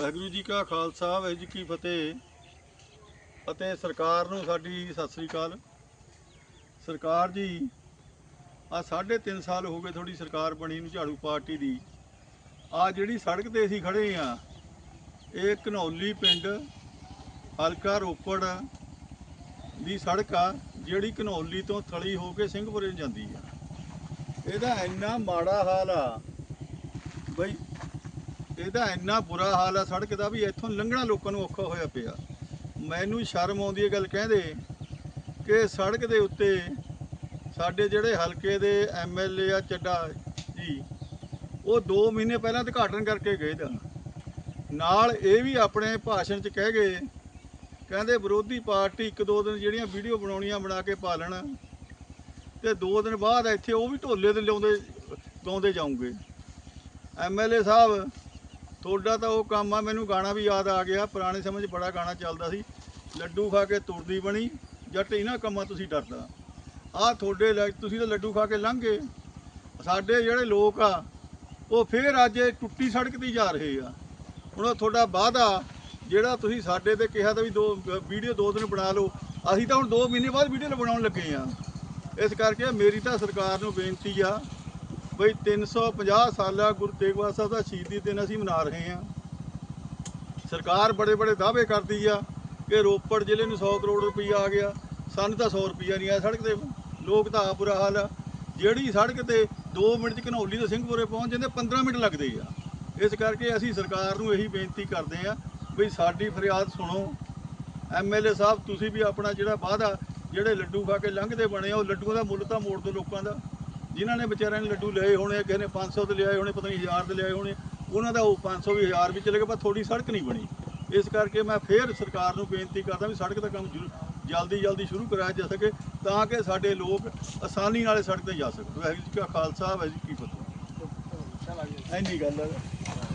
ਵਾਹਿਗੁਰੂ ਜੀ ਕਾ ਖਾਲਸਾ, ਵਾਹਿਗੁਰੂ ਜੀ ਕੀ ਫਤਿਹ। ਅਤੇ ਸਰਕਾਰ ਨੂੰ ਸਾਡੀ ਸਤਿ ਸ੍ਰੀ ਅਕਾਲ। ਸਰਕਾਰ ਜੀ ਆ 3.5 ਸਾਲ ਹੋ ਗਏ ਥੋੜੀ ਸਰਕਾਰ ਬਣੀ ਨੂੰ ਝਾੜੂ ਪਾਰਟੀ ਦੀ। ਆ ਜਿਹੜੀ ਸੜਕ ਤੇ ਅਸੀਂ ਖੜੇ ਆ, ਇਹ ਘਨੌਲੀ ਪਿੰਡ ਹਲਕਾ ਰੋਪੜ ਦੀ ਸੜਕ ਆ, ਜਿਹੜੀ ਘਨੌਲੀ ਤੋਂ ਥਲੀ ਹੋ ਕੇ ਸਿੰਘਪੁਰੇ ਨੂੰ ਜਾਂਦੀ ਆ। ਇਹਦਾ ਇੰਨਾ ਮਾੜਾ ਹਾਲ ਆ, ਬਈ ਇਹਦਾ ਇੰਨਾ ਬੁਰਾ ਹਾਲ ਆ ਸੜਕ ਦਾ ਵੀ ਇੱਥੋਂ ਲੰਘਣਾ ਲੋਕਾਂ ਨੂੰ ਔਖਾ ਹੋਇਆ ਪਿਆ। ਮੈਨੂੰ ਸ਼ਰਮ ਆਉਂਦੀ ਹੈ ਗੱਲ ਕਹਿੰਦੇ ਕਿ ਸੜਕ ਦੇ ਉੱਤੇ ਸਾਡੇ ਜਿਹੜੇ ਹਲਕੇ ਦੇ ਐਮਐਲਏ ਆ ਚੱਡਾ ਜੀ, ਉਹ 2 ਮਹੀਨੇ ਪਹਿਲਾਂ ਉਦਘਾਟਨ ਕਰਕੇ ਗਏ ਦਾ ਨਾਲ ਇਹ ਵੀ ਆਪਣੇ ਭਾਸ਼ਣ 'ਚ ਕਹਿ ਗਏ, ਕਹਿੰਦੇ ਵਿਰੋਧੀ ਪਾਰਟੀ ਇੱਕ ਦੋ ਦਿਨ ਜਿਹੜੀਆਂ ਵੀਡੀਓ ਬਣਾਉਣੀਆਂ ਬਣਾ ਕੇ ਪਾ ਲੈਣ ਤੇ ਦੋ ਦਿਨ ਬਾਅਦ ਇੱਥੇ ਉਹ ਵੀ ਢੋਲੇ ਤੇ ਲਿਆਉਂਦੇ ਗਾਉਂਦੇ ਜਾਉਂਗੇ ਐਮਐਲਏ ਸਾਹਿਬ ਤੁਹਾਡਾ ਤਾਂ ਉਹ ਕੰਮ ਆ, ਮੈਨੂੰ ਗਾਣਾ ਵੀ ਯਾਦ ਆ ਗਿਆ, ਪੁਰਾਣੇ ਸਮੇਂ 'ਚ ਬੜਾ ਗਾਣਾ ਚੱਲਦਾ ਸੀ। ਲੱਡੂ ਖਾ ਕੇ ਤੁਰਦੀ ਬਣੀ, ਜੱਟ ਇਹਨਾਂ ਕੰਮਾਂ ਤੁਸੀਂ ਡਰਦਾ। ਆਹ ਤੁਹਾਡੇ ਲੈ, ਤੁਸੀਂ ਤਾਂ ਲੱਡੂ ਖਾ ਕੇ ਲੰਘ ਗਏ। ਸਾਡੇ ਜਿਹੜੇ ਲੋਕ ਆ, ਉਹ ਫੇਰ ਅੱਜ ਇਹ ਟੁੱਟੀ ਸੜਕ ਤੇ ਜਾ ਰਹੇ ਆ। ਹੁਣ ਉਹ ਤੁਹਾਡਾ ਵਾਅਦਾ, ਜਿਹੜਾ ਤੁਸੀਂ ਸਾਡੇ ਤੇ ਕਿਹਾ ਤਾਂ ਵੀ ਦੋ, ਵੀਡੀਓ ਦੋ ਦਿਨ ਬਣਾ ਲਓ, ਅਸੀਂ ਤਾਂ ਹੁਣ 2 ਮਹੀਨੇ ਬਾਅਦ ਵੀਡੀਓ ਬਣਾਉਣ ਲੱਗੇ ਆ। ਇਸ ਕਰਕੇ ਮੇਰੀ ਤਾਂ ਸਰਕਾਰ ਨੂੰ ਬੇਨਤੀ ਆ ਬਈ 350 ਸਾਲਾ ਗੁਰੂ ਤੇਗ ਬਹਾਦਰ ਸਾਹਿਬ ਦਾ ਸ਼ਹੀਦੀ ਦਿਨ ਅਸੀਂ ਮਨਾ ਰਹੇ ਹਾਂ। ਸਰਕਾਰ ਬੜੇ ਬੜੇ ਦਾਅਵੇ ਕਰਦੀ ਆ ਕਿ ਰੋਪੜ ਜ਼ਿਲ੍ਹੇ ਨੂੰ 100 ਕਰੋੜ ਰੁਪਈਆ ਆ ਗਿਆ। ਸਾਨੂੰ ਤਾਂ 100 ਰੁਪਈਆ ਨਹੀਂ ਆਇਆ ਸੜਕ ਤੇ। ਲੋਕ ਤਾਂ ਆ ਬੁਰਾ ਹਾਲ ਆ। ਜਿਹੜੀ ਸੜਕ ਤੇ 2 ਮਿੰਟ ਚ ਘਨੌਲੀ ਤੋਂ ਸਿੰਘਪੁਰੇ ਪਹੁੰਚ ਜਾਂਦੇ 15 ਮਿੰਟ ਲੱਗਦੇ ਆ। ਇਸ ਕਰਕੇ ਅਸੀਂ ਸਰਕਾਰ ਨੂੰ ਇਹੀ ਬੇਨਤੀ ਕਰਦੇ ਆ ਵੀ ਸਾਡੀ ਫਰਿਆਦ ਸੁਣੋ। ਐਮਐਲਏ ਸਾਹਿਬ, ਤੁਸੀਂ ਵੀ ਆਪਣਾ ਜਿਹੜਾ ਵਾਅਦਾ, ਜਿਹੜੇ ਲੱਡੂ ਖਾ ਕੇ ਲੰਘਦੇ ਬਣੇ ਆ ਉਹ ਲੱਡੂਆਂ ਦਾ ਮੁੱਲ ਤਾਂ ਮੋੜ ਦਿਓ ਲੋਕਾਂ ਦਾ। ਜਿਨ੍ਹਾਂ ਨੇ ਵਿਚਾਰਿਆਂ ਨੇ ਲੱਡੂ ਲਏ ਹੋਣੇ ਕਿਸੇ ਨੇ 500 ਦੇ ਲਿਆਏ ਹੋਣੇ, ਪਤਾ ਨਹੀਂ 1000 ਦੇ ਲਿਆਏ ਹੋਣੇ, ਉਹਨਾਂ ਦਾ ਉਹ 500 ਵੀ 1000 ਵੀ ਚਲੇ ਗਿਆ ਪਰ ਥੋੜੀ ਸੜਕ ਨਹੀਂ ਬਣੀ। ਇਸ ਕਰਕੇ ਮੈਂ ਫੇਰ ਸਰਕਾਰ ਨੂੰ ਬੇਨਤੀ ਕਰਦਾ ਵੀ ਸੜਕ ਦਾ ਕੰਮ ਜਲਦੀ ਜਲਦੀ ਸ਼ੁਰੂ ਕਰਾਇਆ ਜਾ ਸਕੇ, ਤਾਂ ਕਿ ਸਾਡੇ ਲੋਕ ਆਸਾਨੀ ਨਾਲ ਸੜਕ ਤੇ ਜਾ ਸਕਣ। ਵਾਹਿਗੁਰੂ ਜੀ ਕਾ ਖਾਲਸਾ, ਵਾਹਿਗੁਰੂ ਜੀ ਕੀ ਫਤਿਹ। ਐਨੀ ਗੱਲ ਹੈ